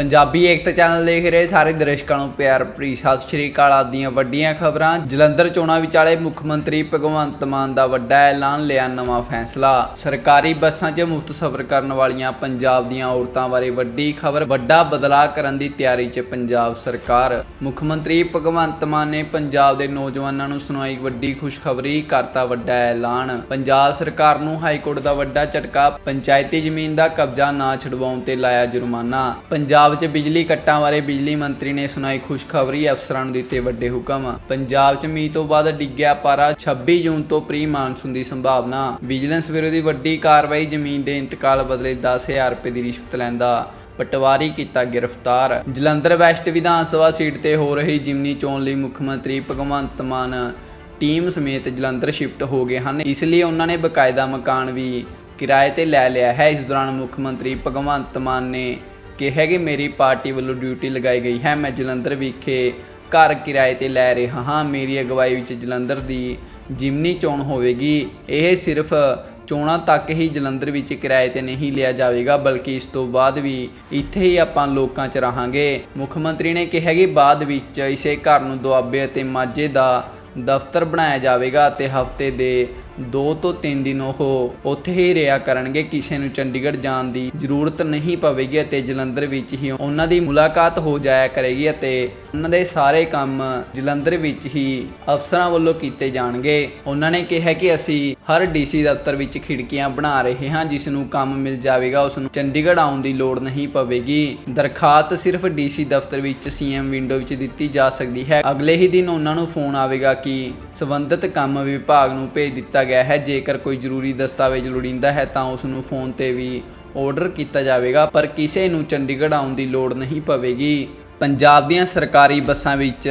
ਪੰਜਾਬੀ ਏਕਤਾ channel ਦੇਖ ਰਹੇ ਸਾਰੇ ਦਰਸ਼ਕਾਂ ਨੂੰ ਪਿਆਰ ਭਰੀ ਸਤਿ ਸ਼੍ਰੀ ਅਕਾਲ ਆਦੀਆਂ ਵੱਡੀਆਂ ਖਬਰਾਂ। ਜਲੰਧਰ ਚੋਣਾਂ ਵਿਚਾਲੇ ਮੁੱਖ ਮੰਤਰੀ ਭਗਵੰਤ ਮਾਨ ਦਾ ਵੱਡਾ ਐਲਾਨ, ਲਿਆ ਨਵਾਂ ਫੈਸਲਾ। ਸਰਕਾਰੀ ਬੱਸਾਂ 'ਚ ਮੁਫਤ ਸਫ਼ਰ ਕਰਨ ਵਾਲੀਆਂ ਪੰਜਾਬ ਦੀਆਂ ਔਰਤਾਂ ਬਾਰੇ ਵੱਡੀ ਖਬਰ, ਵੱਡਾ ਬਦਲਾਅ ਕਰਨ ਦੀ ਤਿਆਰੀ 'ਚ ਪੰਜਾਬ ਸਰਕਾਰ। ਮੁੱਖ ਮੰਤਰੀ ਭਗਵੰਤ ਮਾਨ ਨੇ ਪੰਜਾਬ ਦੇ ਨੌਜਵਾਨਾਂ ਨੂੰ ਸੁਣਾਈ ਵੱਡੀ ਖੁਸ਼ਖਬਰੀ, ਕਰਤਾ ਵੱਡਾ ਐਲਾਨ। ਪੰਜਾਬ ਸਰਕਾਰ ਨੂੰ ਹਾਈ ਕੋਰਟ ਦਾ ਵੱਡਾ ਝਟਕਾ, ਪੰਚਾਇਤੀ ਜ਼ਮੀਨ ਦਾ ਕਬਜ਼ਾ ਨਾ ਛਡਵਾਉਣ ਤੇ ਲਾਇਆ ਜੁਰਮਾਨਾ। ਪੰਜਾਬ 'ਚ ਬਿਜਲੀ ਕੱਟਾਂ ਬਾਰੇ ਬਿਜਲੀ ਮੰਤਰੀ ਨੇ ਸੁਣਾਈ ਖੁਸ਼ਖਬਰੀ ਅਫਸਰਾਂ ਨੂੰ ਦਿੱਤੇ ਵੱਡੇ ਹੁਕਮ। ਪੰਜਾਬ 'ਚ ਮੀਂਹ ਤੋਂ ਬਾਅਦ ਡਿੱਗਿਆ ਪਾਰਾ 26 ਜੂਨ ਤੋਂ ਪ੍ਰੀ ਮਾਨਸੂਨ ਦੀ ਸੰਭਾਵਨਾ। ਵਿਜੀਲੈਂਸ ਵਿਰੋਧੀ ਵੱਡੀ ਕਾਰਵਾਈ ਜ਼ਮੀਨ ਦੇ ਇੰਤਕਾਲ ਬਦਲੇ 10000 ਰੁਪਏ ਦੀ ਰਿਸ਼ਵਤ ਲੈਂਦਾ। ਪਟਵਾਰੀ ਕੀਤਾ ਗ੍ਰਿਫਤਾਰ। ਜਲੰਧਰ ਵੈਸਟ ਵਿਧਾਨ ਸਭਾ ਸੀਟ ਤੇ ਹੋ ਰਹੀ ਜਿਮਨੀ ਚੋਣ ਲਈ ਮੁੱਖ ਮੰਤਰੀ ਭਗਵੰਤ ਮਾਨ ਟੀਮ ਸਮੇਤ ਜਲੰਧਰ ਸ਼ਿਫਟ ਹੋ ਗਏ ਹਨ। ਇਸ ਲਈ ਉਹਨਾਂ ਨੇ ਬਕਾਇਦਾ ਮਕਾਨ ਵੀ ਕਿਰਾਏ ਤੇ ਲੈ ਲਿਆ ਹੈ। ਇਸ ਦੌਰਾਨ ਮੁੱਖ ਮੰਤਰੀ ਭਗਵੰਤ ਮਾਨ ਨੇ ਕਿਹਾ ਕਿ ਮੇਰੀ ਪਾਰਟੀ ਵੱਲੋਂ ਡਿਊਟੀ ਲਗਾਈ ਗਈ। ਹੈ, ਮੈਂ ਜਲੰਧਰ ਵਿਖੇ ਘਰ ਕਿਰਾਏ ਤੇ ਲੈ ਰਿਹਾ ਹਾਂ। ਮੇਰੀ ਅਗਵਾਈ ਵਿੱਚ ਜਲੰਧਰ ਦੀ ਜਿਮਨੀ ਚੋਣ ਹੋਵੇਗੀ। ਇਹ ਸਿਰਫ ਚੋਣਾਂ ਤੱਕ ਹੀ ਜਲੰਧਰ ਵਿੱਚ ਕਿਰਾਏ ਤੇ ਨਹੀਂ ਲਿਆ ਜਾਵੇਗਾ, ਬਲਕਿ ਇਸ ਤੋਂ ਬਾਅਦ ਵੀ ਇੱਥੇ ਹੀ ਆਪਾਂ ਲੋਕਾਂ 'ਚ ਰਹਾਂਗੇ। ਮੁੱਖ ਮੰਤਰੀ ਨੇ ਕਿਹਾ ਕਿ ਬਾਅਦ ਵਿੱਚ ਇਸੇ ਘਰ ਨੂੰ ਦੁਆਬੇ ਅਤੇ ਮਾਝੇ ਦਾ ਦਫ਼ਤਰ ਬਣਾਇਆ ਜਾਵੇਗਾ ਅਤੇ ਹਫ਼ਤੇ ਦੇ 2 ਤੋਂ 3 ਦਿਨ ਉਹ ਉੱਥੇ ਹੀ ਰਿਹਾ ਕਰਨਗੇ। ਕਿਸੇ ਨੂੰ ਚੰਡੀਗੜ੍ਹ ਜਾਣ ਦੀ ਜ਼ਰੂਰਤ ਨਹੀਂ ਪਵੇਗੀ ਅਤੇ ਜਲੰਧਰ ਵਿੱਚ ਹੀ ਉਹਨਾਂ ਦੀ ਮੁਲਾਕਾਤ ਹੋ ਜਾਇਆ ਕਰੇਗੀ ਅਤੇ ਉਹਨਾਂ ਦੇ ਸਾਰੇ ਕੰਮ ਜਲੰਧਰ ਵਿੱਚ ਹੀ ਅਫਸਰਾਂ ਵੱਲੋਂ ਕੀਤੇ ਜਾਣਗੇ। ਉਹਨਾਂ ਨੇ ਕਿਹਾ ਕਿ ਅਸੀਂ ਹਰ ਡੀਸੀ ਦਫ਼ਤਰ ਵਿੱਚ ਖਿੜਕੀਆਂ ਬਣਾ ਰਹੇ ਹਾਂ, ਜਿਸ ਨੂੰ ਕੰਮ ਮਿਲ ਜਾਵੇਗਾ, ਉਸ ਨੂੰ ਚੰਡੀਗੜ੍ਹ ਆਉਣ ਦੀ ਲੋੜ ਨਹੀਂ ਪਵੇਗੀ। ਦਰਖਾਸਤ ਸਿਰਫ ਡੀਸੀ ਦਫ਼ਤਰ ਵਿੱਚ ਸੀਐਮ ਵਿੰਡੋ ਵਿੱਚ ਦਿੱਤੀ ਜਾ ਸਕਦੀ ਹੈ। ਅਗਲੇ ਹੀ ਦਿਨ ਉਹਨਾਂ ਨੂੰ ਫੋਨ ਆਵੇਗਾ ਕਿ ਸੰਬੰਧਿਤ ਕੰਮ ਵਿਭਾਗ ਨੂੰ ਭੇਜ ਦਿੱਤਾ ਗਿਆ ਹੈ। ਜੇਕਰ ਕੋਈ ਜ਼ਰੂਰੀ ਦਸਤਾਵੇਜ਼ ਲੋੜੀਂਦਾ ਹੈ ਤਾਂ ਉਸ ਨੂੰ ਫੋਨ ਤੇ ਵੀ ਆਰਡਰ ਕੀਤਾ ਜਾਵੇਗਾ, ਪਰ ਕਿਸੇ ਨੂੰ ਚੰਡੀਗੜ੍ਹ ਆਉਣ ਦੀ ਲੋੜ ਨਹੀਂ ਪਵੇਗੀ। ਪੰਜਾਬ ਦੀਆਂ ਸਰਕਾਰੀ ਬੱਸਾਂ ਵਿੱਚ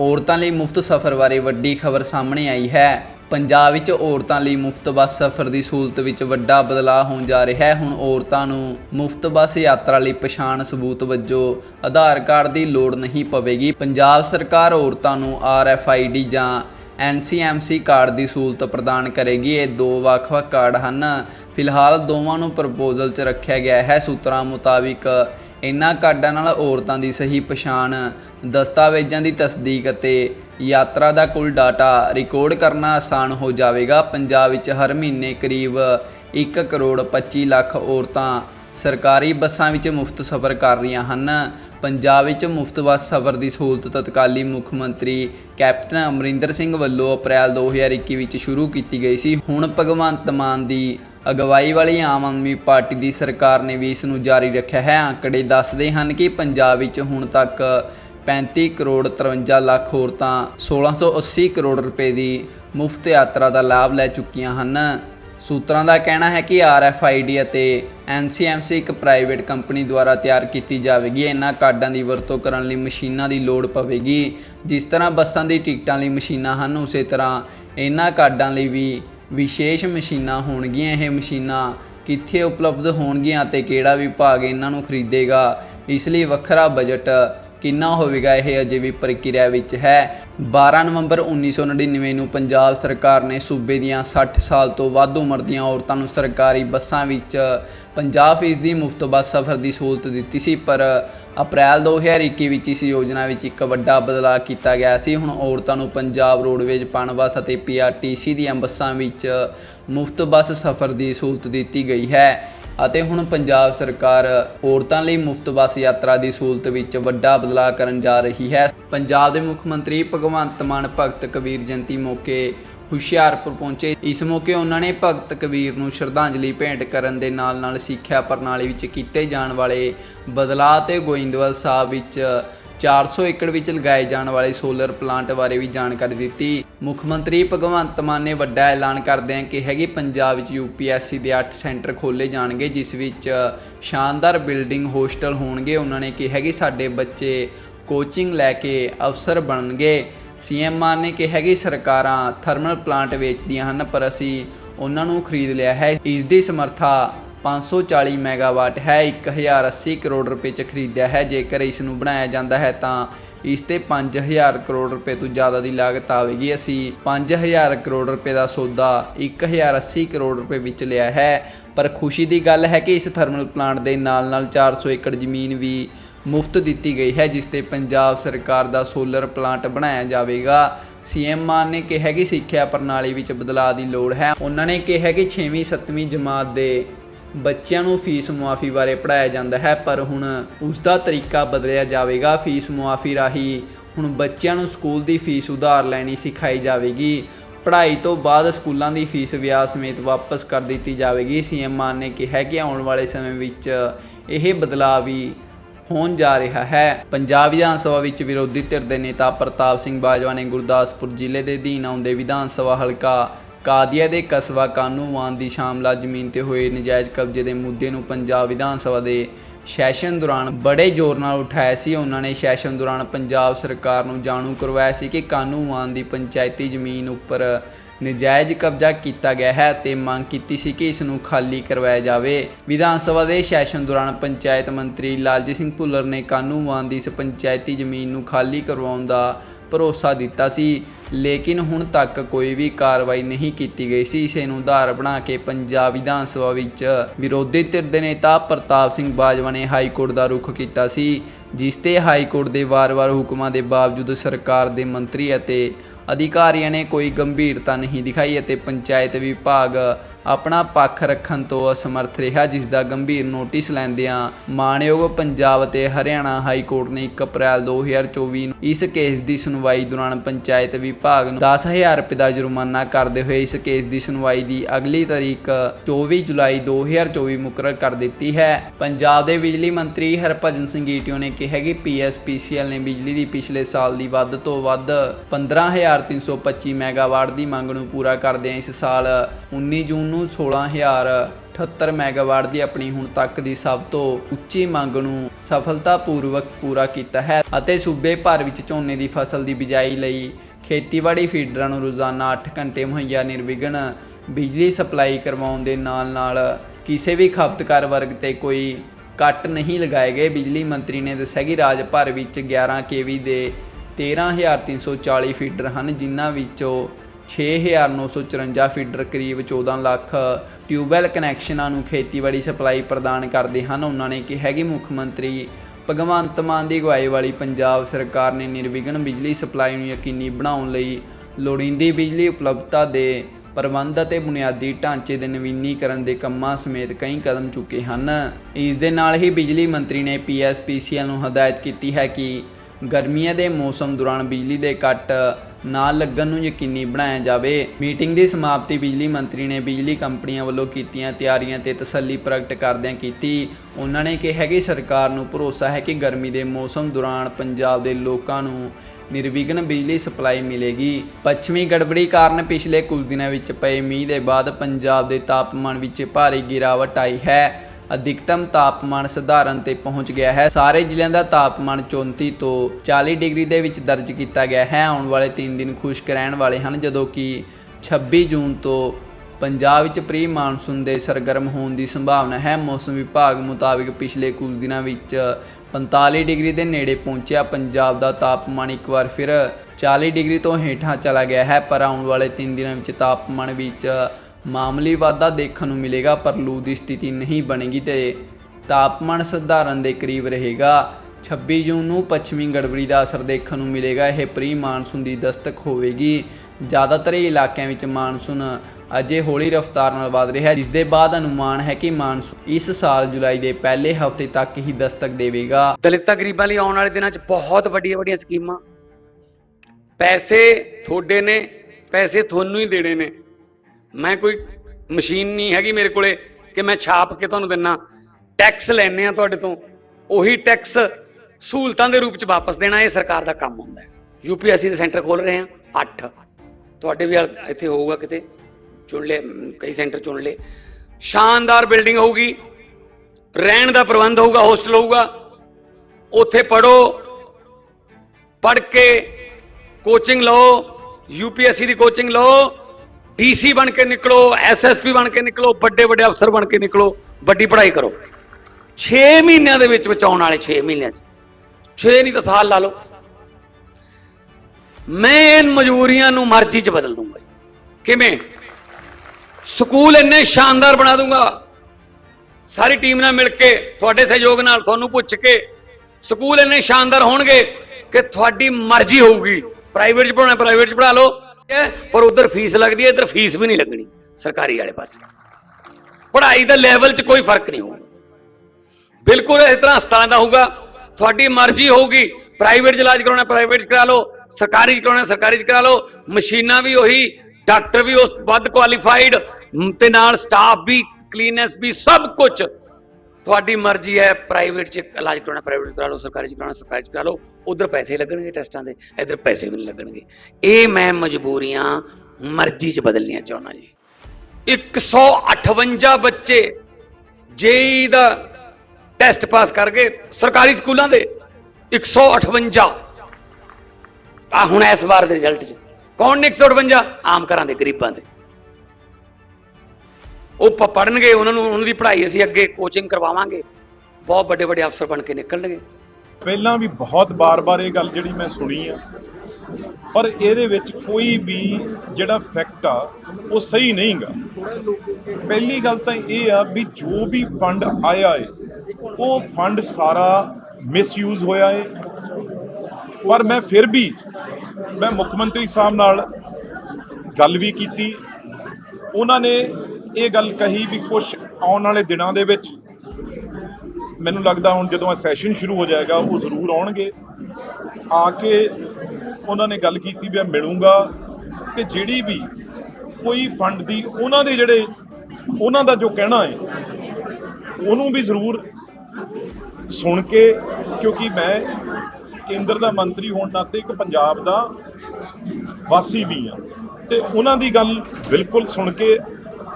ਔਰਤਾਂ ਲਈ ਮੁਫਤ ਸਫ਼ਰ ਬਾਰੇ ਵੱਡੀ ਖਬਰ ਸਾਹਮਣੇ ਆਈ ਹੈ। ਪੰਜਾਬ ਵਿੱਚ ਔਰਤਾਂ ਲਈ ਮੁਫਤ ਬੱਸ ਸਫ਼ਰ ਦੀ ਸਹੂਲਤ ਵਿੱਚ ਵੱਡਾ ਬਦਲਾਅ ਹੋਣ ਜਾ ਰਿਹਾ ਹੈ। ਹੁਣ ਔਰਤਾਂ ਨੂੰ ਮੁਫਤ ਬੱਸ ਯਾਤਰਾ ਲਈ ਪਛਾਣ ਸਬੂਤ ਵਜੋਂ ਆਧਾਰ ਕਾਰਡ ਦੀ ਲੋੜ ਨਹੀਂ ਪਵੇਗੀ। ਪੰਜਾਬ ਸਰਕਾਰ ਔਰਤਾਂ ਨੂੰ ਆਰਐਫਆਈਡੀ ਜਾਂ ਐਨਸੀਐਮਸੀ ਕਾਰਡ ਦੀ ਸਹੂਲਤ ਪ੍ਰਦਾਨ ਕਰੇਗੀ। ਇਹ ਦੋ ਵੱਖ-ਵੱਖ ਕਾਰਡ ਹਨ। ਫਿਲਹਾਲ ਦੋਵਾਂ ਨੂੰ ਪ੍ਰਪੋਜ਼ਲ 'ਚ ਰੱਖਿਆ ਗਿਆ ਹੈ। ਸੂਤਰਾਂ ਮੁਤਾਬਿਕ ਇਨ੍ਹਾਂ ਕਾਰਡਾਂ ਨਾਲ ਔਰਤਾਂ ਦੀ ਸਹੀ ਪਛਾਣ, ਦਸਤਾਵੇਜ਼ਾਂ ਦੀ ਤਸਦੀਕ ਅਤੇ ਯਾਤਰਾ ਦਾ ਕੁੱਲ ਡਾਟਾ ਰਿਕਾਰਡ ਕਰਨਾ ਆਸਾਨ ਹੋ ਜਾਵੇਗਾ। ਪੰਜਾਬ ਵਿੱਚ ਹਰ ਮਹੀਨੇ ਕਰੀਬ 1 ਕਰੋੜ 25 ਲੱਖ ਔਰਤਾਂ ਸਰਕਾਰੀ ਬੱਸਾਂ ਵਿੱਚ ਮੁਫਤ ਸਫ਼ਰ ਕਰ ਰਹੀਆਂ ਹਨ। ਪੰਜਾਬ ਵਿੱਚ ਮੁਫਤ ਬੱਸ ਸਫ਼ਰ ਦੀ ਸਹੂਲਤ ਤਤਕਾਲੀ ਮੁੱਖ ਮੰਤਰੀ ਕੈਪਟਨ ਅਮਰਿੰਦਰ ਸਿੰਘ ਵੱਲੋਂ ਅਪ੍ਰੈਲ 2021 ਵਿੱਚ ਸ਼ੁਰੂ ਕੀਤੀ ਗਈ ਸੀ। ਹੁਣ ਭਗਵੰਤ ਮਾਨ ਦੀ ਅਗਵਾਈ ਵਾਲੀ ਆਮ ਆਦਮੀ ਪਾਰਟੀ ਦੀ ਸਰਕਾਰ ਨੇ ਵੀ ਇਸ ਨੂੰ ਜਾਰੀ ਰੱਖਿਆ ਹੈ। ਅੰਕੜੇ ਦੱਸਦੇ ਹਨ ਕਿ ਪੰਜਾਬ ਵਿੱਚ ਹੁਣ ਤੱਕ 35 ਕਰੋੜ 53 ਲੱਖ ਔਰਤਾਂ 1680 ਕਰੋੜ ਰੁਪਏ ਦੀ ਮੁਫਤ ਯਾਤਰਾ ਦਾ ਲਾਭ ਲੈ ਚੁੱਕੀਆਂ ਹਨ। ਸੂਤਰਾਂ ਦਾ ਕਹਿਣਾ ਹੈ ਕਿ RFID ਅਤੇ NCMC ਇੱਕ ਪ੍ਰਾਈਵੇਟ ਕੰਪਨੀ ਦੁਆਰਾ ਤਿਆਰ ਕੀਤੀ ਜਾਵੇਗੀ। ਇਹਨਾਂ ਕਾਰਡਾਂ ਦੀ ਵਰਤੋਂ ਕਰਨ ਲਈ ਮਸ਼ੀਨਾਂ ਦੀ ਲੋੜ ਪਵੇਗੀ। ਜਿਸ ਤਰ੍ਹਾਂ ਬੱਸਾਂ ਦੀ ਟਿਕਟਾਂ ਲਈ ਮਸ਼ੀਨਾਂ ਹਨ, ਉਸੇ ਤਰ੍ਹਾਂ ਇਹਨਾਂ ਕਾਰਡਾਂ ਲਈ ਵੀ ਵਿਸ਼ੇਸ਼ ਮਸ਼ੀਨਾਂ ਹੋਣਗੀਆਂ। ਇਹ ਮਸ਼ੀਨਾਂ ਕਿੱਥੇ ਉਪਲਬਧ ਹੋਣਗੀਆਂ ਅਤੇ ਕਿਹੜਾ ਵਿਭਾਗ ਇਹਨਾਂ ਨੂੰ ਖਰੀਦੇਗਾ? ਇਸ ਲਈ ਵੱਖਰਾ ਬਜਟ ਕਿੰਨਾ ਹੋਵੇਗਾ ਇਹ ਅਜੇ ਵੀ ਪ੍ਰਕਿਰਿਆ ਵਿੱਚ ਹੈ। 12 ਨਵੰਬਰ 1999 ਨੂੰ ਪੰਜਾਬ ਸਰਕਾਰ ਨੇ ਸੂਬੇ ਦੀਆਂ 60 ਸਾਲ ਤੋਂ ਵੱਧ ਉਮਰ ਦੀਆਂ ਔਰਤਾਂ ਨੂੰ ਸਰਕਾਰੀ ਬੱਸਾਂ ਵਿੱਚ 50% ਦੀ ਮੁਫਤ ਬੱਸ ਸਫ਼ਰ ਦੀ ਸਹੂਲਤ ਦਿੱਤੀ ਸੀ, ਪਰ ਅਪ੍ਰੈਲ 2021 ਵਿੱਚ ਇਸ ਯੋਜਨਾ ਵਿੱਚ ਇੱਕ ਵੱਡਾ ਬਦਲਾਅ ਕੀਤਾ ਗਿਆ ਸੀ। ਹੁਣ ਔਰਤਾਂ ਨੂੰ ਪੰਜਾਬ ਰੋਡਵੇਜ਼, ਪਣ ਬੱਸ ਅਤੇ ਪੀਆਰਟੀਸੀ ਦੀਆਂ ਬੱਸਾਂ ਵਿੱਚ ਮੁਫਤ ਬੱਸ ਸਫ਼ਰ ਦੀ ਸਹੂਲਤ ਦਿੱਤੀ ਗਈ ਹੈ। ਅਤੇ ਹੁਣ ਪੰਜਾਬ ਸਰਕਾਰ ਔਰਤਾਂ ਲਈ ਮੁਫਤ ਬੱਸ ਯਾਤਰਾ ਦੀ ਸਹੂਲਤ ਵਿੱਚ ਵੱਡਾ ਬਦਲਾਅ ਕਰਨ ਜਾ ਰਹੀ ਹੈ। ਪੰਜਾਬ ਦੇ ਮੁੱਖ ਮੰਤਰੀ ਭਗਵੰਤ ਮਾਨ, ਭਗਤ ਕਬੀਰ ਜਯੰਤੀ ਮੌਕੇ ਹੁਸ਼ਿਆਰਪੁਰ ਪਹੁੰਚੇ। ਇਸ ਮੌਕੇ ਉਹਨਾਂ ਨੇ ਭਗਤ ਕਬੀਰ ਨੂੰ ਸ਼ਰਧਾਂਜਲੀ ਭੇਂਟ ਕਰਨ ਦੇ ਨਾਲ-ਨਾਲ ਸਿੱਖਿਆ ਪ੍ਰਣਾਲੀ ਵਿੱਚ ਕੀਤੇ ਜਾਣ ਵਾਲੇ ਬਦਲਾਅ ਤੇ ਗੋਇੰਦਵਾਲ ਸਾਹਿਬ ਵਿੱਚ 400 ਏਕੜ ਵਿੱਚ ਲਗਾਏ ਜਾਣ ਵਾਲੇ ਸੋਲਰ ਪਲਾਂਟ ਬਾਰੇ ਵੀ ਜਾਣਕਾਰੀ ਦਿੱਤੀ। ਮੁੱਖ ਮੰਤਰੀ ਭਗਵੰਤ ਮਾਨ ਨੇ ਵੱਡਾ ਐਲਾਨ ਕਰਦਿਆਂ ਕਿਹਾ ਕਿ ਪੰਜਾਬ ਵਿੱਚ ਯੂਪੀਐਸਸੀ ਦੇ 8 ਸੈਂਟਰ ਖੋਲੇ ਜਾਣਗੇ, ਜਿਸ ਵਿੱਚ ਸ਼ਾਨਦਾਰ ਬਿਲਡਿੰਗ ਹੋਸਟਲ ਹੋਣਗੇ। ਉਹਨਾਂ ਨੇ ਕਿਹਾ ਕਿ ਸਾਡੇ ਬੱਚੇ ਕੋਚਿੰਗ ਲੈ ਕੇ ਅਫਸਰ ਬਣਨਗੇ। ਸੀਐਮ ਮਾਨ ਨੇ ਕਿਹਾ ਕਿ ਸਰਕਾਰਾਂ ਥਰਮਲ ਪਲਾਂਟ ਵੇਚਦੀਆਂ ਹਨ, ਪਰ ਅਸੀਂ ਉਹਨਾਂ ਨੂੰ ਖਰੀਦ ਲਿਆ ਹੈ। ਇਸ ਦੀ ਸਮਰੱਥਾ 540 ਮੈਗਾਵਾਟ ਹੈ 1080 ਕਰੋੜ ਰੁਪਏ ਚ ਖਰੀਦਿਆ ਹੈ। ਜੇਕਰ ਇਸ ਨੂੰ ਬਣਾਇਆ ਜਾਂਦਾ ਹੈ ਤਾਂ ਇਸ ਤੇ 5000 ਕਰੋੜ ਰੁਪਏ ਤੋਂ ਜ਼ਿਆਦਾ ਦੀ ਲਾਗਤ ਆਵੇਗੀ। ਅਸੀਂ 5000 ਕਰੋੜ ਰੁਪਏ ਦਾ ਸੌਦਾ 1080 ਕਰੋੜ ਰੁਪਏ ਵਿੱਚ ਲਿਆ ਹੈ। ਪਰ ਖੁਸ਼ੀ ਦੀ ਗੱਲ ਹੈ ਕਿ ਇਸ ਥਰਮਲ ਪਲਾਂਟ ਦੇ ਨਾਲ-ਨਾਲ 400 ਏਕੜ ਜ਼ਮੀਨ ਵੀ ਮੁਫਤ ਦਿੱਤੀ ਗਈ ਹੈ, ਜਿਸ ਤੇ ਪੰਜਾਬ ਸਰਕਾਰ ਦਾ ਸੋਲਰ ਪਲਾਂਟ ਬਣਾਇਆ ਜਾਵੇਗਾ। ਸੀਐਮ ਮਾਨ ਨੇ ਕਿਹਾ ਕਿ ਸਿੱਖਿਆ ਪ੍ਰਣਾਲੀ ਵਿੱਚ ਬਦਲਾਅ ਦੀ ਲੋੜ ਹੈ। ਉਹਨਾਂ ਨੇ ਕਿਹਾ ਕਿ 6ਵੀਂ 7ਵੀਂ ਜਮਾਤ ਦੇ ਬੱਚਿਆਂ ਨੂੰ ਫੀਸ ਮੁਆਫੀ ਬਾਰੇ ਪੜਾਇਆ ਜਾਂਦਾ ਹੈ, ਪਰ ਹੁਣ ਉਸ ਦਾ ਤਰੀਕਾ ਬਦਲਿਆ ਜਾਵੇਗਾ ਫੀਸ ਮੁਆਫੀ ਰਾਹੀਂ। ਹੁਣ ਬੱਚਿਆਂ ਨੂੰ ਸਕੂਲ ਦੀ ਫੀਸ ਉਧਾਰ ਲੈਣੀ ਸਿਖਾਈ ਜਾਵੇਗੀ। ਪੜ੍ਹਾਈ ਤੋਂ ਬਾਅਦ ਸਕੂਲਾਂ ਦੀ ਫੀਸ ਵਿਆਜ ਸਮੇਤ ਵਾਪਸ ਕਰ ਦਿੱਤੀ ਜਾਵੇਗੀ। ਸੀਐਮ ਮਾਨ ਨੇ ਕਿਹਾ ਕਿ ਆਉਣ ਵਾਲੇ ਸਮੇਂ ਵਿੱਚ ਇਹ ਬਦਲਾਅ ਵੀ ਹੋਣ ਜਾ ਰਿਹਾ ਹੈ। ਪੰਜਾਬ ਵਿਧਾਨ ਸਭਾ ਵਿੱਚ ਵਿਰੋਧੀ ਧਿਰ ਦੇ ਨੇਤਾ ਪ੍ਰਤਾਪ ਸਿੰਘ ਬਾਜਵਾ ਨੇ ਗੁਰਦਾਸਪੁਰ ਜ਼ਿਲ੍ਹੇ ਦੇ ਅਧੀਨ ਆਉਂਦੇ ਵਿਧਾਨ ਸਭਾ ਹਲਕਾ ਕਾਦੀਆ ਦੇ ਕਸਬਾ ਕਾਨੂੰਵਾਨ ਦੀ ਸ਼ਾਮਲਾ ਜ਼ਮੀਨ ਤੇ ਹੋਏ ਨਜਾਇਜ਼ ਕਬਜ਼ੇ ਦੇ ਮੁੱਦੇ ਨੂੰ ਪੰਜਾਬ ਵਿਧਾਨ ਸਭਾ ਦੇ ਸੈਸ਼ਨ ਦੌਰਾਨ ਬੜੇ ਜ਼ੋਰ ਨਾਲ ਉਠਾਇਆ ਸੀ। ਉਹਨਾਂ ਨੇ ਸੈਸ਼ਨ ਦੌਰਾਨ ਪੰਜਾਬ ਸਰਕਾਰ ਨੂੰ ਜਾਣੂ ਕਰਵਾਇਆ ਸੀ ਕਿ ਕਾਨੂੰਵਾਨ ਦੀ ਪੰਚਾਇਤੀ ਜ਼ਮੀਨ ਉੱਪਰ ਨਜਾਇਜ਼ ਕਬਜ਼ਾ ਕੀਤਾ ਗਿਆ ਹੈ ਤੇ ਮੰਗ ਕੀਤੀ ਸੀ ਕਿ ਇਸ ਨੂੰ ਖਾਲੀ ਕਰਵਾਇਆ ਜਾਵੇ। ਵਿਧਾਨ ਸਭਾ ਦੇ ਸੈਸ਼ਨ ਦੌਰਾਨ ਪੰਚਾਇਤ ਮੰਤਰੀ ਲਾਲਜੀਤ ਸਿੰਘ ਭੁੱਲਰ ਨੇ ਕਾਨੂੰਵਾਨ ਦੀ ਇਸ ਪੰਚਾਇਤੀ ਜ਼ਮੀਨ ਨੂੰ ਖਾਲੀ ਕਰਵਾਉਣ ਦਾ ਭਰੋਸਾ ਦਿੱਤਾ ਸੀ, ਲੇਕਿਨ ਹੁਣ ਤੱਕ ਕੋਈ ਵੀ ਕਾਰਵਾਈ ਨਹੀਂ ਕੀਤੀ ਗਈ ਸੀ। ਇਸੇ ਨੂੰ ਆਧਾਰ ਬਣਾ ਕੇ ਪੰਜਾਬ ਵਿਧਾਨ ਸਭਾ ਵਿੱਚ ਵਿਰੋਧੀ ਧਿਰ ਦੇ ਨੇਤਾ ਪ੍ਰਤਾਪ ਸਿੰਘ ਬਾਜਵਾ ਨੇ ਹਾਈ ਕੋਰਟ ਦਾ ਰੁਖ ਕੀਤਾ ਸੀ, ਜਿਸ ਤੇ ਹਾਈ ਕੋਰਟ ਦੇ ਵਾਰ-ਵਾਰ ਹੁਕਮਾਂ ਦੇ ਬਾਵਜੂਦ ਸਰਕਾਰ ਦੇ ਮੰਤਰੀ ਅਤੇ ਅਧਿਕਾਰੀਆਂ ਨੇ ਕੋਈ ਗੰਭੀਰਤਾ ਨਹੀਂ ਦਿਖਾਈ ਅਤੇ ਪੰਚਾਇਤ ਵਿਭਾਗ ਆਪਣਾ ਪੱਖ ਰੱਖਣ ਤੋਂ ਅਸਮਰਥ ਰਿਹਾ, ਜਿਸ ਦਾ ਗੰਭੀਰ ਨੋਟਿਸ ਲੈਂਦਿਆਂ ਮਾਣਯੋਗ ਪੰਜਾਬ ਅਤੇ ਹਰਿਆਣਾ ਹਾਈ ਕੋਰਟ ਨੇ 1 ਅਪ੍ਰੈਲ 2024 ਨੂੰ ਇਸ ਕੇਸ ਦੀ ਸੁਣਵਾਈ ਦੌਰਾਨ ਪੰਚਾਇਤ ਵਿਭਾਗ ਨੂੰ 10000 ਰੁਪਏ ਦਾ ਜੁਰਮਾਨਾ ਕਰਦੇ ਹੋਏ ਇਸ ਕੇਸ ਦੀ ਸੁਣਵਾਈ ਦੀ ਅਗਲੀ ਤਾਰੀਖ 24 ਜੁਲਾਈ 2024 ਮੁਕਰਰ ਕਰ ਦਿੱਤੀ ਹੈ। ਪੰਜਾਬ ਦੇ ਬਿਜਲੀ ਮੰਤਰੀ ਹਰਭਜਨ ਸਿੰਘ ਈਟੀਓ ਨੇ ਕਿਹਾ ਕਿ ਪੀਐਸਪੀਸੀਐਲ ਨੇ ਬਿਜਲੀ ਦੀ ਪਿਛਲੇ ਸਾਲ ਦੀ ਵੱਧ ਤੋਂ ਵੱਧ 15325 ਮੈਗਾਵਾਟ ਦੀ ਮੰਗ ਨੂੰ ਪੂਰਾ ਕਰਦਿਆਂ ਇਸ ਸਾਲ 19 ਜੂਨ ਨੂੰ 16078 ਮੈਗਾਵਾਟ ਦੀ ਆਪਣੀ ਹੁਣ ਤੱਕ ਦੀ ਸਭ ਤੋਂ ਉੱਚੀ ਮੰਗ ਨੂੰ ਸਫਲਤਾਪੂਰਵਕ ਪੂਰਾ ਕੀਤਾ ਹੈ ਅਤੇ ਸੂਬੇ ਭਰ ਵਿੱਚ ਝੋਨੇ ਦੀ ਫਸਲ ਦੀ ਬਿਜਾਈ ਲਈ ਖੇਤੀਬਾੜੀ ਫੀਡਰਾਂ ਨੂੰ ਰੋਜ਼ਾਨਾ 8 ਘੰਟੇ ਮੁਹੱਈਆ ਨਿਰਵਿਘਨ ਬਿਜਲੀ ਸਪਲਾਈ ਕਰਵਾਉਣ ਦੇ ਨਾਲ-ਨਾਲ ਕਿਸੇ ਵੀ ਖਪਤਕਾਰ ਵਰਗ ਤੇ ਕੋਈ ਕੱਟ ਨਹੀਂ ਲਗਾਏ ਗਏ। ਬਿਜਲੀ ਮੰਤਰੀ ਨੇ ਦੱਸਿਆ ਕਿ ਰਾਜ ਭਰ ਵਿੱਚ 11 ਕੇਵੀ ਦੇ 13340 ਫੀਡਰ ਹਨ, ਜਿਨ੍ਹਾਂ ਵਿੱਚੋਂ 6954 ਫੀਡਰ ਕਰੀਬ 14 ਲੱਖ ਟਿਊਬਵੈਲ ਕਨੈਕਸ਼ਨਾਂ ਨੂੰ ਖੇਤੀਬਾੜੀ ਸਪਲਾਈ ਪ੍ਰਦਾਨ ਕਰਦੇ ਹਨ। ਉਹਨਾਂ ਨੇ ਕਿਹਾ ਕਿ ਮੁੱਖ ਮੰਤਰੀ ਭਗਵੰਤ ਮਾਨ ਦੀ ਅਗਵਾਈ ਵਾਲੀ ਪੰਜਾਬ ਸਰਕਾਰ ਨੇ ਨਿਰਵਿਘਨ ਬਿਜਲੀ ਸਪਲਾਈ ਨੂੰ ਯਕੀਨੀ ਬਣਾਉਣ ਲਈ ਲੋੜੀਂਦੀ ਬਿਜਲੀ ਉਪਲਬਧਤਾ ਦੇ ਪ੍ਰਬੰਧ ਅਤੇ ਬੁਨਿਆਦੀ ਢਾਂਚੇ ਦੇ ਨਵੀਨੀਕਰਨ ਦੇ ਕੰਮਾਂ ਸਮੇਤ ਕਈ ਕਦਮ ਚੁੱਕੇ ਹਨ। ਇਸ ਦੇ ਨਾਲ ਹੀ ਬਿਜਲੀ ਮੰਤਰੀ ਨੇ ਪੀਐਸਪੀਸੀਐਲ ਨੂੰ ਹਦਾਇਤ ਕੀਤੀ ਹੈ ਕਿ ਗਰਮੀਆਂ ਦੇ ਮੌਸਮ ਦੌਰਾਨ ਬਿਜਲੀ ਦੇ ਕੱਟ ਨਾ ਲੱਗਣ ਨੂੰ ਯਕੀਨੀ ਬਣਾਇਆ ਜਾਵੇ। ਮੀਟਿੰਗ ਦੀ ਸਮਾਪਤੀ ਬਿਜਲੀ ਮੰਤਰੀ ਨੇ ਬਿਜਲੀ ਕੰਪਨੀਆਂ ਵੱਲੋਂ ਕੀਤੀਆਂ ਤਿਆਰੀਆਂ ਤੇ ਤਸੱਲੀ ਪ੍ਰਗਟ ਕਰਦਿਆਂ ਕੀਤੀ। ਉਹਨਾਂ ਨੇ ਕਿਹਾ ਕਿ ਸਰਕਾਰ ਨੂੰ ਭਰੋਸਾ ਹੈ ਕਿ ਗਰਮੀ ਦੇ ਮੌਸਮ ਦੌਰਾਨ ਪੰਜਾਬ ਦੇ ਲੋਕਾਂ ਨੂੰ ਨਿਰਵਿਘਨ ਬਿਜਲੀ ਸਪਲਾਈ ਮਿਲੇਗੀ। ਪੱਛਮੀ ਗੜਬੜੀ ਕਾਰਨ ਪਿਛਲੇ ਕੁਝ ਦਿਨਾਂ ਵਿੱਚ ਪਏ ਮੀਂਹ ਦੇ ਬਾਅਦ ਪੰਜਾਬ ਦੇ ਤਾਪਮਾਨ ਵਿੱਚ ਭਾਰੀ ਗਿਰਾਵਟ ਆਈ ਹੈ। ਅਧਿਕਤਮ ਤਾਪਮਾਨ ਸਧਾਰਨ ਤੇ ਪਹੁੰਚ ਗਿਆ ਹੈ। ਸਾਰੇ ਜ਼ਿਲ੍ਹਿਆਂ ਦਾ ਤਾਪਮਾਨ 34 ਤੋਂ 40 ਡਿਗਰੀ ਦੇ ਵਿੱਚ ਦਰਜ ਕੀਤਾ ਗਿਆ ਹੈ। ਆਉਣ ਵਾਲੇ 3 ਦਿਨ ਖੁਸ਼ਕ ਰਹਿਣ ਵਾਲੇ ਹਨ, ਜਦੋਂ ਕਿ 26 ਜੂਨ ਤੋਂ ਪੰਜਾਬ ਵਿੱਚ ਪ੍ਰੀ ਮਾਨਸੂਨ ਦੇ ਸਰਗਰਮ ਹੋਣ ਦੀ ਸੰਭਾਵਨਾ ਹੈ। ਮੌਸਮ ਵਿਭਾਗ ਮੁਤਾਬਿਕ ਪਿਛਲੇ ਕੁਝ ਦਿਨਾਂ ਵਿੱਚ 45 ਡਿਗਰੀ ਦੇ ਨੇੜੇ ਪਹੁੰਚਿਆ। ਪੰਜਾਬ ਦਾ ਤਾਪਮਾਨ ਇੱਕ ਵਾਰ ਫਿਰ 40 ਡਿਗਰੀ ਤੋਂ ਹੇਠਾਂ ਚਲਾ ਗਿਆ ਹੈ, ਪਰ ਆਉਣ ਵਾਲੇ 3 ਦਿਨਾਂ ਵਿੱਚ ਤਾਪਮਾਨ ਵਿੱਚ ਮਾਮੂਲੀ ਵਾਧਾ ਦੇਖਣ ਨੂੰ ਮਿਲੇਗਾ, ਪਰ ਲੂ ਦੀ ਸਥਿਤੀ ਨਹੀਂ ਬਣੇਗੀ ਤੇ ਤਾਪਮਾਨ ਸਧਾਰਨ ਦੇ ਕਰੀਬ ਰਹੇਗਾ। 26 ਜੂਨ ਨੂੰ ਪੱਛਮੀ ਗੜਬੜੀ ਦਾ ਅਸਰ ਦੇਖਣ ਨੂੰ ਮਿਲੇਗਾ। ਇਹ ਪ੍ਰੀ ਮਾਨਸੂਨ ਦੀ ਦਸਤਕ ਹੋਵੇਗੀ। ਜ਼ਿਆਦਾਤਰ ਇਲਾਕਿਆਂ ਵਿੱਚ ਮਾਨਸੂਨ ਅਜੇ ਹੌਲੀ ਰਫ਼ਤਾਰ ਨਾਲ ਵਧ ਰਿਹਾ ਹੈ। ਜਿਸ ਦੇ ਬਾਅਦ ਅਨੁਮਾਨ ਹੈ ਕਿ ਮਾਨਸੂਨ ਇਸ ਸਾਲ ਜੁਲਾਈ ਦੇ ਪਹਿਲੇ ਹਫ਼ਤੇ ਤੱਕ ਹੀ ਦਸਤਕ ਦੇਵੇਗਾ। ਦਲਿਤਾਂ ਗਰੀਬਾਂ ਲਈ ਆਉਣ ਵਾਲੇ ਦਿਨਾਂ 'ਚ ਬਹੁਤ ਵੱਡੀਆਂ ਵੱਡੀਆਂ ਸਕੀਮਾਂ। ਪੈਸੇ ਤੁਹਾਡੇ ਨੇ, ਪੈਸੇ ਤੁਹਾਨੂੰ ਹੀ ਦੇਣੇ ਨੇ। ਮੈਂ ਕੋਈ ਮਸ਼ੀਨ ਨਹੀਂ ਹੈਗੀ ਮੇਰੇ ਕੋਲੇ ਕਿ ਮੈਂ ਛਾਪ ਕੇ ਤੁਹਾਨੂੰ ਦਿੰਨਾ। ਟੈਕਸ ਲੈਣੇ ਆ ਤੁਹਾਡੇ ਤੋਂ। ਉਹੀ ਟੈਕਸ ਸਹੂਲਤਾਂ ਦੇ ਰੂਪ 'ਚ ਵਾਪਸ ਦੇਣਾ ਇਹ ਸਰਕਾਰ ਦਾ ਕੰਮ ਹੁੰਦਾ ਹੈ। ਯੂਪੀਐਸਸੀ ਦੇ ਸੈਂਟਰ ਖੋਲ ਰਹੇ ਆ 8 ਤੁਹਾਡੇ ਵੀ ਇੱਥੇ ਹੋਊਗਾ ਕਿਤੇ। ਚੁਣ ਲੈ ਕਈ ਸੈਂਟਰ ਚੁਣ ਲੈ ਸ਼ਾਨਦਾਰ ਬਿਲਡਿੰਗ ਹੋਊਗੀ। ਰਹਿਣ ਦਾ ਪ੍ਰਬੰਧ ਹੋਊਗਾ, ਹੋਸਟਲ ਹੋਊਗਾ। ਉੱਥੇ ਪੜੋ ਪੜ ਕੇ ਕੋਚਿੰਗ ਲਓ। ਯੂਪੀਐਸਸੀ ਦੀ ਕੋਚਿੰਗ ਲਓ। ਡੀਸੀ ਬਣ ਕੇ ਨਿਕਲੋ ਐਸਐਸਪੀ ਬਣ ਕੇ ਨਿਕਲੋ, ਵੱਡੇ ਵੱਡੇ ਅਫਸਰ ਬਣ ਕੇ ਨਿਕਲੋ, ਵੱਡੀ ਪੜ੍ਹਾਈ ਕਰੋ। 6 ਮਹੀਨਿਆਂ ਦੇ ਵਿੱਚ ਬਚਾਉਣ ਵਾਲੇ 6 ਮਹੀਨਿਆਂ 'ਚ। 6 ਨਹੀਂ ਤਾਂ ਸਾਲ ਲਾ ਲਓ। ਮੈਂ ਇਹ ਮਜਬੂਰੀਆਂ ਨੂੰ ਮਰਜ਼ੀ 'ਚ ਬਦਲ ਦੂੰਗਾ ਜੀ। ਕਿਵੇਂ? ਸਕੂਲ ਇੰਨੇ ਸ਼ਾਨਦਾਰ ਬਣਾ ਦੂੰਗਾ। ਸਾਰੀ ਟੀਮ ਨਾਲ ਮਿਲ ਕੇ, ਤੁਹਾਡੇ ਸਹਿਯੋਗ ਨਾਲ ਤੁਹਾਨੂੰ ਪੁੱਛ ਕੇ, ਸਕੂਲ ਇੰਨੇ ਸ਼ਾਨਦਾਰ ਹੋਣਗੇ ਕਿ ਤੁਹਾਡੀ ਮਰਜ਼ੀ ਹੋਊਗੀ। ਪ੍ਰਾਈਵੇਟ ਚ ਪੜਾਉਣਾ ਪ੍ਰਾਈਵੇਟ ਚ ਪੜਾ ਲਓ। ਪਰ ਉਧਰ ਫੀਸ ਲੱਗਦੀ ਹੈ, ਇੱਧਰ ਫੀਸ ਵੀ ਨਹੀਂ ਲੱਗਣੀ ਸਰਕਾਰੀ ਵਾਲੇ ਪਾਸੇ। ਪੜ੍ਹਾਈ ਦਾ ਲੈਵਲ 'ਚ ਕੋਈ ਫ਼ਰਕ ਨਹੀਂ ਹੋਊਗਾ। ਬਿਲਕੁਲ ਇਸ ਤਰ੍ਹਾਂ ਹਸਪਤਾਲਾਂ ਦਾ ਹੋਊਗਾ, ਤੁਹਾਡੀ ਮਰਜ਼ੀ ਹੋਊਗੀ ਪ੍ਰਾਈਵੇਟ ਇਲਾਜ ਕਰਾਉਣਾ ਪ੍ਰਾਈਵੇਟ 'ਚ ਕਰਾ ਲਓ, ਸਰਕਾਰੀ 'ਚ ਕਰਾਉਣਾ, ਸਰਕਾਰੀ 'ਚ ਕਰਾ ਲਓ, ਮਸ਼ੀਨਾਂ ਵੀ ਉਹੀ, ਡਾਕਟਰ ਵੀ ਉਸ ਵੱਧ ਕੁਆਲੀਫਾਈਡ ਤੇ ਨਾਲ ਸਟਾਫ ਵੀ ਕਲੀਨੈਸ ਵੀ, ਸਭ ਕੁਝ ਤੁਹਾਡੀ ਮਰਜ਼ੀ ਹੈ ਪ੍ਰਾਈਵੇਟ 'ਚ ਇਲਾਜ ਕਰਾਉਣਾ ਪ੍ਰਾਈਵੇਟ 'ਚ ਕਰਾ ਲਓ, ਸਰਕਾਰੀ 'ਚ ਕਰਾਉਣਾ, ਸਰਕਾਰੀ 'ਚ ਕਰਾ ਲਓ, ਉਧਰ ਪੈਸੇ ਲੱਗਣਗੇ ਟੈਸਟਾਂ ਦੇ, ਇੱਧਰ ਪੈਸੇ ਵੀ ਨਹੀਂ ਲੱਗਣਗੇ। ਇਹ ਮੈਂ ਮਜਬੂਰੀਆਂ ਮਰਜ਼ੀ 'ਚ ਬਦਲਣੀਆਂ ਚਾਹੁੰਦਾ ਜੀ। 158 ਬੱਚੇ ਜੇਈ ਦਾ ਟੈਸਟ ਪਾਸ ਕਰ ਗਏ ਸਰਕਾਰੀ ਸਕੂਲਾਂ ਦੇ 158 ਆ ਹੁਣ ਇਸ ਵਾਰ ਦੇ ਰਿਜ਼ਲਟ 'ਚ। ਕੌਣ ਨੇ 158 ਆਮ ਘਰਾਂ ਦੇ ਗਰੀਬਾਂ ਦੇ। ਉਹ ਪ- ਪੜ੍ਹਨਗੇ, ਉਹਨਾਂ ਨੂੰ, ਉਹਨਾਂ ਦੀ ਪੜ੍ਹਾਈ ਅਸੀਂ ਅੱਗੇ ਕੋਚਿੰਗ ਕਰਵਾਵਾਂਗੇ। ਬਹੁਤ ਵੱਡੇ ਵੱਡੇ ਅਫਸਰ ਬਣ ਕੇ ਨਿਕਲਣਗੇ। ਪਹਿਲਾਂ ਵੀ ਬਹੁਤ ਬਾਰ-ਬਾਰ ਇਹ ਗੱਲ ਜਿਹੜੀ ਮੈਂ ਸੁਣੀ ਆ, ਪਰ ਇਹਦੇ ਵਿੱਚ ਕੋਈ ਵੀ ਜਿਹੜਾ ਫੈਕਟ ਆ, ਉਹ ਸਹੀ ਨਹੀਂਗਾ। ਪਹਿਲੀ ਗੱਲ ਤਾਂ ਇਹ ਆ ਵੀ ਜੋ ਵੀ ਫੰਡ ਆਇਆ ਏ, ਉਹ ਫੰਡ ਸਾਰਾ ਮਿਸਯੂਜ਼ ਹੋਇਆ ਏ। ਪਰ ਮੈਂ ਫਿਰ ਵੀ ਮੈਂ ਮੁੱਖ ਮੰਤਰੀ ਸਾਹਿਬ ਨਾਲ ਗੱਲ ਵੀ ਕੀਤੀ। ਉਹਨਾਂ ਨੇ ਇਹ ਗੱਲ ਕਹੀ ਵੀ ਕੁਝ ਆਉਣ ਵਾਲੇ ਦਿਨਾਂ ਦੇ ਵਿੱਚ ਮੈਨੂੰ ਲੱਗਦਾ ਹੁਣ ਜਦੋਂ ਇਹ ਸੈਸ਼ਨ ਸ਼ੁਰੂ ਹੋ ਜਾਏਗਾ, ਉਹ ਜ਼ਰੂਰ ਆਉਣਗੇ। ਆ ਕੇ ਉਹਨਾਂ ਨੇ ਗੱਲ ਕੀਤੀ ਵੀ ਮੈਂ ਮਿਲੂੰਗਾ ਤੇ ਜਿਹੜੀ ਵੀ ਕੋਈ ਫੰਡ ਦੀ ਉਹਨਾਂ ਦੇ ਜਿਹੜੇ ਉਹਨਾਂ ਦਾ ਜੋ ਕਹਿਣਾ ਹੈ, ਉਹਨੂੰ ਵੀ ਜ਼ਰੂਰ ਸੁਣ ਕੇ, ਕਿਉਂਕਿ ਮੈਂ ਕੇਂਦਰ ਦਾ ਮੰਤਰੀ ਹੋਣ ਨਾਤੇ ਇੱਕ ਪੰਜਾਬ ਦਾ ਵਾਸੀ ਵੀ ਆ ਤੇ ਉਹਨਾਂ ਦੀ ਗੱਲ ਬਿਲਕੁਲ ਸੁਣ ਕੇ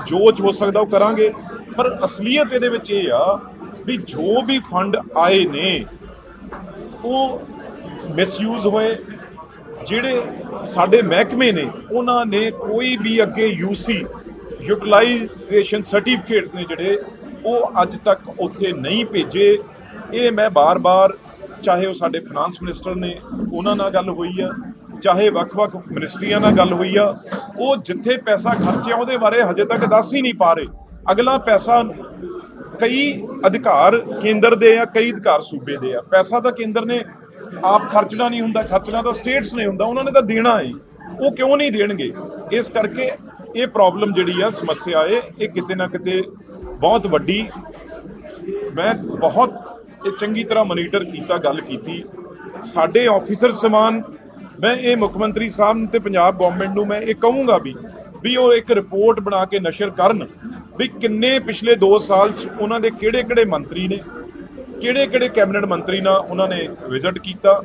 ਜੋ ਹੋ ਸਕਦਾ ਉਹ ਕਰਾਂਗੇ। ਪਰ ਅਸਲੀਅਤ ਇਹਦੇ ਵਿੱਚ ਇਹ ਆ ਵੀ ਜੋ ਵੀ ਫੰਡ ਆਏ ਨੇ, ਉਹ ਮਿਸਯੂਜ਼ ਹੋਏ। ਜਿਹੜੇ ਸਾਡੇ ਮਹਿਕਮੇ ਨੇ, ਉਹਨਾਂ ਨੇ ਕੋਈ ਵੀ ਅੱਗੇ ਯੂਸੀ ਯੂਟਿਲਾਈਜੇਸ਼ਨ ਸਰਟੀਫਿਕੇਟ ਨੇ ਜਿਹੜੇ, ਉਹ ਅੱਜ ਤੱਕ ਉੱਥੇ ਨਹੀਂ ਭੇਜੇ। ਇਹ ਮੈਂ ਬਾਰ-ਬਾਰ, ਚਾਹੇ ਉਹ ਸਾਡੇ ਫਾਈਨਾਂਸ ਮਿਨਿਸਟਰ ਨੇ, ਉਹਨਾਂ ਨਾਲ ਗੱਲ ਹੋਈ ਆ। ਚਾਹੇ ਵੱਖ-ਵੱਖ ਮਿਨਿਸਟਰੀਆਂ ਨਾਲ ਗੱਲ ਹੋਈ ਆ, ਉਹ ਜਿੱਥੇ ਪੈਸਾ ਖਰਚਿਆ ਉਹਦੇ ਬਾਰੇ ਹਜੇ ਤੱਕ ਦੱਸ ਹੀ ਨਹੀਂ ਪਾ ਰਹੇ। ਅਗਲਾ ਪੈਸਾ ਕਈ ਅਧਿਕਾਰ ਕੇਂਦਰ ਦੇ ਆ, ਕਈ ਅਧਿਕਾਰ ਸੂਬੇ ਦੇ ਆ। ਪੈਸਾ ਤਾਂ ਕੇਂਦਰ ਨੇ ਆਪ ਖਰਚਣਾ ਨਹੀਂ ਹੁੰਦਾ, ਖਰਚਣਾ ਤਾਂ ਸਟੇਟਸ ਨੇ ਹੁੰਦਾ, ਉਹਨਾਂ ਨੇ ਤਾਂ ਦੇਣਾ ਹੈ। ਉਹ ਕਿਉਂ ਨਹੀਂ ਦੇਣਗੇ? ਇਸ ਕਰਕੇ ਇਹ ਪ੍ਰੋਬਲਮ ਜਿਹੜੀ ਆ, ਸਮੱਸਿਆ ਏ ਇਹ ਕਿਤੇ ਨਾ ਕਿਤੇ ਬਹੁਤ ਵੱਡੀ। ਮੈਂ ਬਹੁਤ ਇਹ ਚੰਗੀ ਤਰ੍ਹਾਂ ਮੋਨੀਟਰ ਕੀਤਾ, ਗੱਲ ਕੀਤੀ। ਸਾਡੇ ਆਫੀਸਰ ਸਮਾਨ ਮੈਂ ਇਹ ਮੁੱਖ ਮੰਤਰੀ ਸਾਹਿਬ ਨੂੰ ਤੇ ਪੰਜਾਬ ਗਵਰਨਮੈਂਟ ਨੂੰ ਮੈਂ ਇਹ ਕਹੂੰਗਾ ਵੀ ਵੀ ਉਹ ਇੱਕ ਰਿਪੋਰਟ ਬਣਾ ਕੇ ਨਸ਼ਰ ਕਰਨ ਵੀ ਕਿੰਨੇ ਪਿਛਲੇ 2 ਸਾਲ ਚ ਉਹਨਾਂ ਦੇ ਕਿਹੜੇ-ਕਿਹੜੇ ਮੰਤਰੀ ਨੇ, ਕਿਹੜੇ-ਕਿਹੜੇ ਕੈਬਨਿਟ ਮੰਤਰੀ ਨਾਲ ਉਹਨਾਂ ਨੇ ਵਿਜ਼ਿਟ ਕੀਤਾ,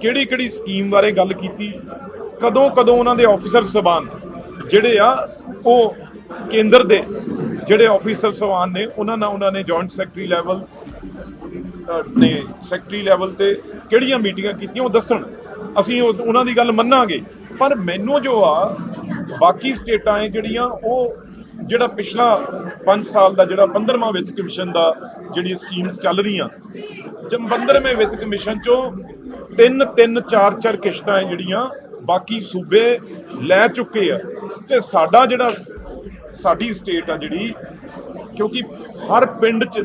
ਕਿਹੜੀ-ਕਿਹੜੀ ਸਕੀਮ ਬਾਰੇ ਗੱਲ ਕੀਤੀ, ਕਦੋਂ-ਕਦੋਂ ਉਹਨਾਂ ਦੇ ਆਫੀਸਰ ਸਬਾਨ ਜਿਹੜੇ ਆ, ਉਹ ਕੇਂਦਰ ਦੇ ਜਿਹੜੇ ਆਫੀਸਰ ਸਬਾਨ ਨੇ, ਉਹਨਾਂ ਨਾਲ ਉਹਨਾਂ ਨੇ ਜੁਆਇੰਟ ਸੈਕਟਰੀ ਲੈਵਲ ਨੇ ਸੈਕਟਰੀ ਲੈਵਲ ਤੇ ਕਿਹੜੀਆਂ ਮੀਟਿੰਗਾਂ ਕੀਤੀਆਂ, ਉਹ ਦੱਸਣ। ਅਸੀਂ ਉਹ- ਉਹਨਾਂ ਦੀ ਗੱਲ ਮੰਨਾਂਗੇ। ਪਰ ਮੈਨੂੰ ਜੋ ਆ, ਬਾਕੀ ਸਟੇਟਾਂ ਹੈ ਜਿਹੜੀਆਂ, ਉਹ ਜਿਹੜਾ ਪਿਛਲਾ 5 ਸਾਲ ਦਾ ਜਿਹੜਾ 15ਵਾਂ ਵਿੱਤ ਕਮਿਸ਼ਨ ਦਾ ਜਿਹੜੀ ਸਕੀਮਸ ਚੱਲ ਰਹੀਆਂ ਜਮ 15ਵੇਂ ਵਿੱਤ ਕਮਿਸ਼ਨ ਚੋਂ ਤਿੰਨ ਤਿੰਨ ਚਾਰ ਚਾਰ ਕਿਸ਼ਤਾਂ ਹੈ ਜਿਹੜੀਆਂ ਬਾਕੀ ਸੂਬੇ ਲੈ ਚੁੱਕੇ ਆ। ਤੇ ਸਾਡਾ ਜਿਹੜਾ, ਸਾਡੀ ਸਟੇਟ ਆ ਜਿਹੜੀ, ਕਿਉਂਕਿ ਹਰ ਪਿੰਡ 'ਚ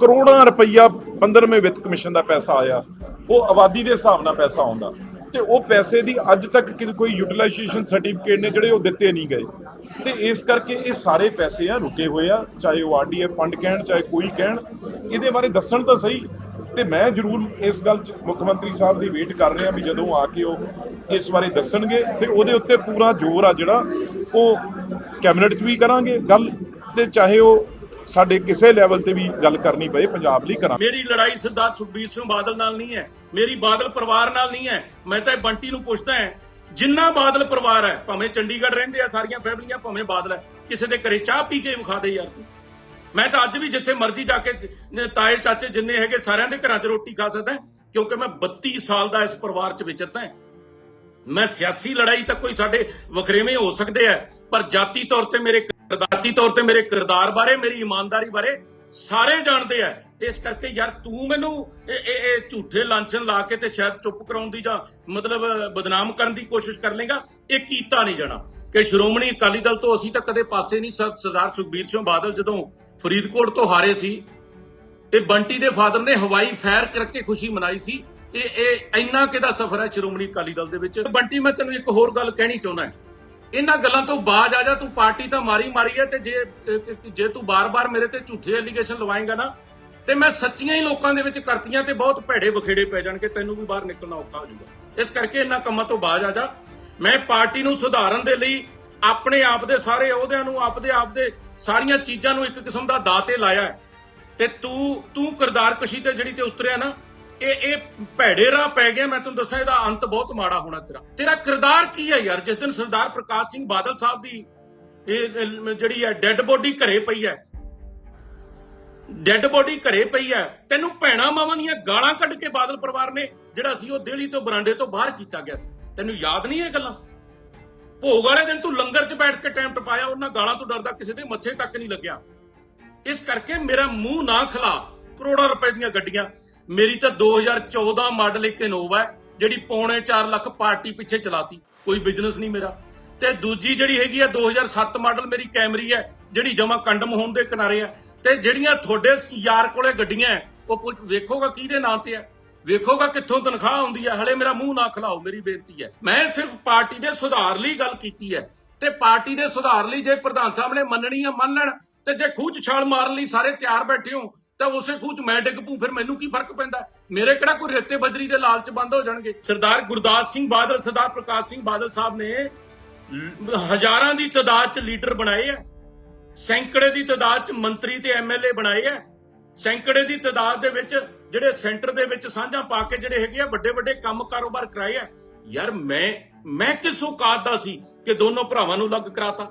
ਕਰੋੜਾਂ ਰੁਪਈਆ 15ਵੇਂ ਵਿੱਤ ਕਮਿਸ਼ਨ ਦਾ ਪੈਸਾ ਆਇਆ। ਉਹ ਆਬਾਦੀ ਦੇ ਹਿਸਾਬ ਨਾਲ ਪੈਸਾ ਆਉਂਦਾ। ਤੇ ਉਹ ਪੈਸੇ ਦੀ ਅੱਜ ਤੱਕ ਕਿ- ਕੋਈ ਯੂਟਿਲਾਈਜੇਸ਼ਨ ਸਰਟੀਫਿਕੇਟ ਨੇ ਜਿਹੜੇ ਉਹ ਦਿੱਤੇ ਨਹੀਂ ਗਏ। ਤੇ ਇਸ ਕਰਕੇ ਇਹ ਸਾਰੇ ਪੈਸੇ ਆ ਰੁਕੇ ਹੋਏ ਆ, ਚਾਹੇ ਉਹ ਆਰਡੀਐਫ ਫੰਡ ਕਹਿਣ, ਚਾਹੇ ਕੋਈ ਕਹਿਣ, ਇਹਦੇ ਬਾਰੇ ਦੱਸਣ ਤਾਂ ਸਹੀ। ਤੇ ਮੈਂ ਜ਼ਰੂਰ ਇਸ ਗੱਲ 'ਚ ਮੁੱਖ ਮੰਤਰੀ ਸਾਹਿਬ ਦੀ ਵੇਟ ਕਰ ਰਿਹਾ ਵੀ ਜਦੋਂ ਆ ਕੇ ਉਹ ਇਸ ਬਾਰੇ ਦੱਸਣਗੇ ਤੇ ਉਹਦੇ ਉੱਤੇ ਪੂਰਾ ਜ਼ੋਰ ਆ ਜਿਹੜਾ ਉਹ ਕੈਬਨਿਟ 'ਚ ਵੀ ਕਰਾਂਗੇ ਗੱਲ। ਤੇ ਚਾਹੇ ਉਹ ਸਾਡੇ ਕਿਸੇ ਲੈਵਲ ਤੇ ਵੀ ਗੱਲ ਕਰਨੀ ਪਏ, ਪੰਜਾਬ ਲਈ ਕਰਾਂਗੇ। ਮੇਰੀ ਲੜਾਈ ਸਰਦਾਰ ਸੁਖਬੀਰ ਸਿੰਘ ਬਾਦਲ ਨਾਲ ਨਹੀਂ ਹੈ, ਮੇਰੀ ਬਾਦਲ ਪਰਿਵਾਰ ਨਾਲ ਨਹੀਂ ਹੈ, ਮੈਂ ਤਾਂ ਬੰਟੀ ਨੂੰ ਪੁੱਛਦਾ ਹਾਂ, ਜਿੰਨਾ ਬਾਦਲ ਪਰਿਵਾਰ ਹੈ, ਭਾਵੇਂ ਚੰਡੀਗੜ੍ਹ ਰਹਿੰਦੇ ਆ ਸਾਰੀਆਂ ਫੈਮਲੀਆਂ, ਭਾਵੇਂ ਬਾਦਲ ਹੈ, ਕਿਸੇ ਦੇ ਘਰੇ ਚਾਹ ਪੀ ਕੇ ਵਿਖਾ ਦੇ ਯਾਰ ਮੈਂ ਤਾਂ ਅੱਜ ਵੀ ਜਿੱਥੇ ਮਰਜ਼ੀ ਜਾ ਕੇ ਤਾਏ, ਚਾਚੇ ਜਿੰਨੇ ਹੈਗੇ ਸਾਰਿਆਂ ਦੇ ਘਰਾਂ 'ਚ ਰੋਟੀ ਖਾ ਸਕਦਾ ਕਿਉਂਕਿ ਮੈਂ 32 ਸਾਲ ਦਾ ਇਸ ਪਰਿਵਾਰ 'ਚ ਵਿਚਰਦਾ ਹਾਂ। ਮੈਂ ਸਿਆਸੀ ਲੜਾਈ ਤਾਂ ਕੋਈ ਸਾਡੇ ਵਖਰੇਵੇਂ ਹੋ ਸਕਦੇ ਆ ਪਰ ਜਾਤੀ ਤੌਰ ਤੇ ਮੇਰੇ ਕਰਦਾਤੀ ਤੌਰ ਤੇ ਮੇਰੇ ਕਿਰਦਾਰ ਬਾਰੇ, ਮੇਰੀ ਇਮਾਨਦਾਰੀ ਬਾਰੇ ਸਾਰੇ ਜਾਣਦੇ ਆ। ਤੇ ਇਸ ਕਰਕੇ ਯਾਰ ਤੂੰ ਮੈਨੂੰ ਇਹ ਝੂਠੇ ਲਾਂਛਨ ਲਾ ਕੇ ਤੇ ਸ਼ਾਇਦ ਚੁੱਪ ਕਰਾਉਣ ਦੀ ਜਾਂ ਮਤਲਬ ਬਦਨਾਮ ਕਰਨ ਦੀ ਕੋਸ਼ਿਸ਼ ਕਰ ਲੇਗਾ, ਇਹ ਕੀਤਾ ਨਹੀਂ ਜਾਣਾ। ਕਿ ਸ਼੍ਰੋਮਣੀ ਅਕਾਲੀ ਦਲ ਤੋਂ ਅਸੀਂ ਤਾਂ ਕਦੇ ਪਾਸੇ ਨਹੀਂ ਸਰਦਾਰ ਸੁਖਬੀਰ ਸਿੰਘ ਬਾਦਲ ਜਦੋਂ ਫਰੀਦਕੋਟ ਤੋਂ ਹਾਰੇ ਸੀ, ਇਹ ਬੰਟੀ ਦੇ ਫਾਦਰ ਨੇ ਹਵਾਈ ਫਾਇਰ ਕਰਕੇ ਖੁਸ਼ੀ ਮਨਾਈ ਸੀ। ਇਹ ਇਹ ਇੰਨਾ ਕਿਹਦਾ ਸਫ਼ਰ ਹੈ ਸ਼੍ਰੋਮਣੀ ਅਕਾਲੀ ਦਲ ਦੇ ਵਿੱਚ? ਬੰਟੀ, ਮੈਂ ਤੈਨੂੰ ਇੱਕ ਹੋਰ ਗੱਲ ਕਹਿਣੀ ਚਾਹੁੰਦਾ ਹਾਂ। ਇਹਨਾਂ ਗੱਲਾਂ ਤੋਂ ਬਾਜ ਆ ਜਾ, ਤੂੰ ਪਾਰਟੀ ਤਾਂ ਮਾਰੀ ਮਾਰੀ ਹੈ ਤੇ ਜੇ ਜੇ ਤੂੰ ਬਾਰ-ਬਾਰ ਮੇਰੇ ਤੇ ਝੂਠੇ ਐਲੀਗੇਸ਼ਨ ਲਵਾਏਗਾ ਨਾ, ਤੇ ਮੈਂ ਸੱਚੀਆਂ ਹੀ ਲੋਕਾਂ ਦੇ ਵਿੱਚ ਕਰਤੀਆਂ ਤੇ ਬਹੁਤ ਭੈੜੇ ਬਖੇੜੇ ਪੈ ਜਾਣਗੇ, ਤੈਨੂੰ ਵੀ ਬਾਹਰ ਨਿਕਲਣਾ ਔਖਾ ਹੋ ਜਾਊਗਾ। ਇਸ ਕਰਕੇ ਇਹਨਾਂ ਕੰਮਾਂ ਤੋਂ ਬਾਜ ਆ ਜਾ। ਮੈਂ ਪਾਰਟੀ ਨੂੰ ਸੁਧਾਰਨ ਦੇ ਲਈ ਆਪਣੇ ਆਪ ਦੇ ਸਾਰੇ ਅਹੁਦਿਆਂ ਨੂੰ, ਆਪਦੇ ਆਪ ਦੇ ਸਾਰੀਆਂ ਚੀਜ਼ਾਂ ਨੂੰ ਇੱਕ ਕਿਸਮ ਦਾ ਦਾਅ ਤੇ ਲਾਇਆ ਤੇ ਤੂੰ ਤੂੰ ਕਿਰਦਾਰਕਸ਼ੀ ਤੇ ਜਿਹੜੀ ਤੇ ਉਤਰਿਆ ਨਾ ਇਹ ਇਹ ਭੈੜੇ ਰਾਹ ਪੈ ਗਿਆ ਮੈਂ ਤੈਨੂੰ ਦੱਸਾਂ, ਇਹਦਾ ਅੰਤ ਬਹੁਤ ਮਾੜਾ ਹੋਣਾ ਤੇਰਾ। ਤੇਰਾ ਕਿਰਦਾਰ ਕੀ ਹੈ ਯਾਰ? ਜਿਸ ਦਿਨ ਸਰਦਾਰ ਪ੍ਰਕਾਸ਼ ਸਿੰਘ ਬਾਦਲ ਸਾਹਿਬ ਦੀ, ਇਹ ਜਿਹੜੀ ਹੈ ਡੈੱਡ ਬੋਡੀ ਘਰੇ ਪਈ ਹੈ। ਡੈੱਡ ਬੋਡੀ ਘਰੇ ਪਈ ਹੈ। ਤੈਨੂੰ ਭੈਣਾ ਮਾਵਾਂ ਦੀਆਂ ਗਾਲਾਂ ਕੱਢ ਕੇ ਬਾਦਲ ਪਰਿਵਾਰ ਨੇ, ਜਿਹੜਾ ਸੀ ਉਹ ਦਿੱਲੀ ਤੋਂ ਬਰਾਂਡੇ ਤੋਂ ਬਾਹਰ ਕੀਤਾ ਗਿਆ ਸੀ। ਤੈਨੂੰ ਯਾਦ ਨਹੀਂ ਇਹ ਗੱਲਾਂ? ਭੋਗ ਵਾਲੇ ਦਿਨ ਤੂੰ ਲੰਗਰ 'ਚ ਬੈਠ ਕੇ ਟਾਈਮ ਟਪਾਇਆ, ਉਹਨਾਂ ਗਾਲਾਂ ਤੋਂ ਡਰਦਾ ਕਿਸੇ ਦੇ ਮੱਥੇ ਤੱਕ ਨਹੀਂ ਲੱਗਿਆ। ਇਸ ਕਰਕੇ ਮੇਰਾ ਮੂੰਹ ਨਾ ਖਲਾ। ਕਰੋੜਾਂ ਰੁਪਏ ਦੀਆਂ ਗੱਡੀਆਂ ਮੇਰੀ ਤਾਂ 2014 ਮਾਡਲ ਇੱਕ ਇਨੋਵਾ ਹੈ, ਜਿਹੜੀ ਪੌਣੇ 4 ਲੱਖ ਪਾਰਟੀ ਪਿੱਛੇ ਚਲਾਤੀ। ਕੋਈ ਬਿਜ਼ਨਸ ਨਹੀਂ ਮੇਰਾ। ਤੇ ਦੂਜੀ ਜਿਹੜੀ ਹੈਗੀ ਆ 2007 ਮਾਡਲ ਮੇਰੀ ਕੈਮਰੀ ਹੈ, ਜਿਹੜੀ ਜਮਾ ਕੰਡਮ ਹੋਣ ਦੇ ਕਿਨਾਰੇ ਹੈ। ਤੇ ਜਿਹੜੀਆਂ ਤੁਹਾਡੇ ਯਾਰ ਕੋਲੇ ਗੱਡੀਆਂ ਉਹ ਵੇਖੋਗਾ ਕਿਹਦੇ ਨਾਂ ਤੇ ਹੈ? ਵੇਖੋਗਾ ਕਿੱਥੋਂ ਤਨਖਾਹ ਆਉਂਦੀ ਹੈ? ਹਲੇ ਮੇਰਾ ਮੂੰਹ ਨਾ ਖਲਾਓ, ਮੇਰੀ ਬੇਨਤੀ ਹੈ। ਮੈਂ ਸਿਰਫ ਪਾਰਟੀ ਦੇ ਸੁਧਾਰ ਲਈ ਗੱਲ ਕੀਤੀ ਹੈ। ਤੇ ਪਾਰਟੀ ਦੇ ਸੁਧਾਰ ਲਈ ਜੇ ਪ੍ਰਧਾਨ ਸਾਹਿਬ ਨੇ ਮੰਨਣੀ ਆ ਮੰਨ ਲੈਣ ਤੇ ਜੇ ਖੂਹ ਛਾਲ ਮਾਰਨ ਲਈ ਸਾਰੇ ਤਿਆਰ ਬੈਠੇ ਹੋ ਤਾਂ ਉਸੇ ਖੂਹ 'ਚ ਮੈਂ ਡਿੱਗ ਪੂ ਫਿਰ ਮੈਨੂੰ ਕੀ ਫ਼ਰਕ ਪੈਂਦਾ? ਮੇਰੇ ਕਿਹੜਾ ਕੋਈ ਰੇਤੇ ਬਜਰੀ ਦੇ ਲਾਲਚ ਬੰਦ ਹੋ ਜਾਣਗੇ? ਸਰਦਾਰ ਗੁਰਦਾਸ ਸਿੰਘ ਬਾਦਲ, ਸਰਦਾਰ ਪ੍ਰਕਾਸ਼ ਸਿੰਘ ਬਾਦਲ ਸਾਹਿਬ ਨੇ ਹਜ਼ਾਰਾਂ ਦੀ ਤਾਦਾਦ 'ਚ ਲੀਡਰ ਬਣਾਏ ਆ। ਸੈਂਕੜੇ ਦੀ ਤਾਦਾਦ 'ਚ ਮੰਤਰੀ ਤੇ ਐਮਐਲਏ ਬਣਾਏ ਆ। ਸੈਂਕੜੇ ਦੀ ਤਾਦਾਦ ਦੇ ਵਿੱਚ ਜਿਹੜੇ ਸੈਂਟਰ ਦੇ ਵਿੱਚ ਸਾਂਝਾ ਪਾ ਕੇ ਜਿਹੜੇ ਹੈਗੇ ਆ ਵੱਡੇ ਵੱਡੇ ਕੰਮ ਕਾਰੋਬਾਰ ਕਰਾਏ ਆ। ਯਾਰ ਮੈਂ ਮੈਂ ਕਿਸ ਔਕਾਤ ਦਾ ਸੀ ਕਿ ਦੋਨੋਂ ਭਰਾਵਾਂ ਨੂੰ ਅਲੱਗ ਕਰਾਤਾ?